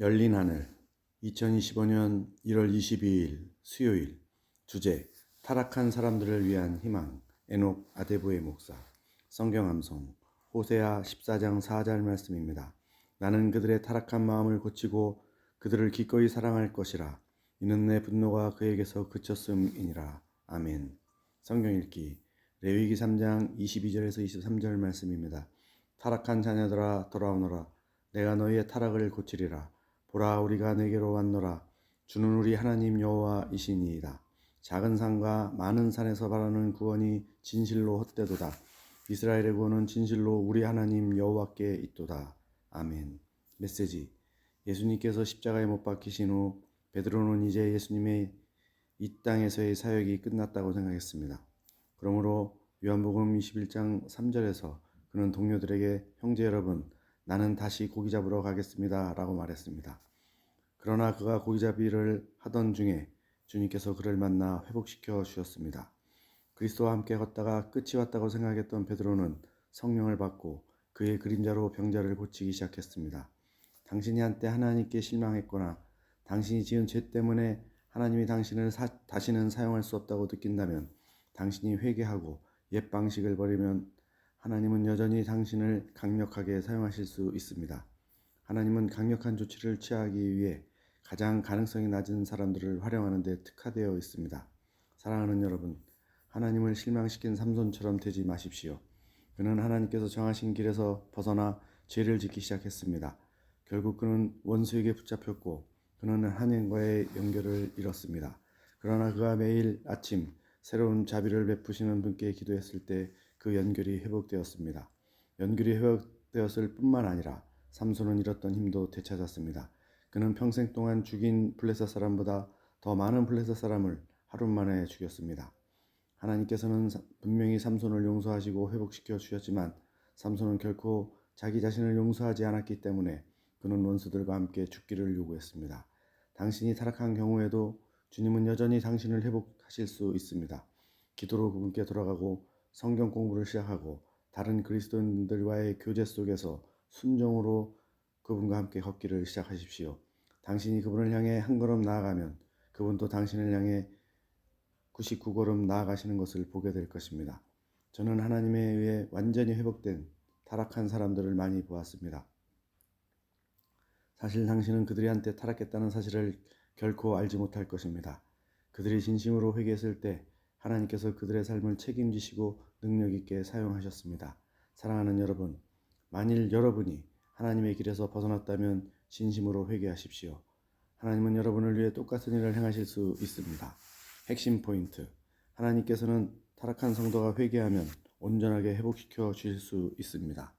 열린 하늘 2025년 1월 22일 수요일 주제 타락한 사람들을 위한 희망 에녹 아데보의 목사 성경 암송 호세아 14장 4절 말씀입니다. 나는 그들의 타락한 마음을 고치고 그들을 기꺼이 사랑할 것이라. 이는 내 분노가 그에게서 그쳤음이니라. 아멘. 성경 읽기 레위기 3장 22절에서 23절 말씀입니다. 타락한 자녀들아 돌아오너라. 내가 너희의 타락을 고치리라 보라 우리가 내게로 왔노라. 주는 우리 하나님 여호와이시니이다. 작은 산과 많은 산에서 바라는 구원이 진실로 헛되도다. 이스라엘의 구원은 진실로 우리 하나님 여호와께 있도다. 아멘. 메시지. 예수님께서 십자가에 못 박히신 후 베드로는 이제 예수님의 이 땅에서의 사역이 끝났다고 생각했습니다. 그러므로 요한복음 21장 3절에서 그는 동료들에게 형제 여러분 나는 다시 고기 잡으러 가겠습니다. 라고 말했습니다. 그러나 그가 고기잡이를 하던 중에 주님께서 그를 만나 회복시켜 주셨습니다. 그리스도와 함께 걷다가 끝이 왔다고 생각했던 베드로는 성령을 받고 그의 그림자로 병자를 고치기 시작했습니다. 당신이 한때 하나님께 실망했거나 당신이 지은 죄 때문에 하나님이 당신을 사, 다시는 사용할 수 없다고 느낀다면 당신이 회개하고 옛 방식을 버리면 하나님은 여전히 당신을 강력하게 사용하실 수 있습니다. 하나님은 강력한 조치를 취하기 위해 가장 가능성이 낮은 사람들을 활용하는 데 특화되어 있습니다. 사랑하는 여러분, 하나님을 실망시킨 삼손처럼 되지 마십시오. 그는 하나님께서 정하신 길에서 벗어나 죄를 짓기 시작했습니다. 결국 그는 원수에게 붙잡혔고 그는 하나님과의 연결을 잃었습니다. 그러나 그가 매일 아침 새로운 자비를 베푸시는 분께 기도했을 때 그 연결이 회복되었습니다. 연결이 회복되었을 뿐만 아니라 삼손은 잃었던 힘도 되찾았습니다. 그는 평생 동안 죽인 블레셋 사람보다 더 많은 블레셋 사람을 하루 만에 죽였습니다. 하나님께서는 분명히 삼손을 용서하시고 회복시켜 주셨지만 삼손은 결코 자기 자신을 용서하지 않았기 때문에 그는 원수들과 함께 죽기를 요구했습니다. 당신이 타락한 경우에도 주님은 여전히 당신을 회복하실 수 있습니다. 기도로 그분께 돌아가고 성경 공부를 시작하고 다른 그리스도인들과의 교제 속에서 순종으로 그분과 함께 걷기를 시작하십시오. 당신이 그분을 향해 한 걸음 나아가면 그분도 당신을 향해 99걸음 나아가시는 것을 보게 될 것입니다. 저는 하나님에 의해 완전히 회복된 타락한 사람들을 많이 보았습니다. 사실 당신은 그들이 한때 타락했다는 사실을 결코 알지 못할 것입니다. 그들이 진심으로 회개했을 때 하나님께서 그들의 삶을 책임지시고 능력 있게 사용하셨습니다. 사랑하는 여러분, 만일 여러분이 하나님의 길에서 벗어났다면 진심으로 회개하십시오. 하나님은 여러분을 위해 똑같은 일을 행하실 수 있습니다. 핵심 포인트. 하나님께서는 타락한 성도가 회개하면 온전하게 회복시켜 주실 수 있습니다.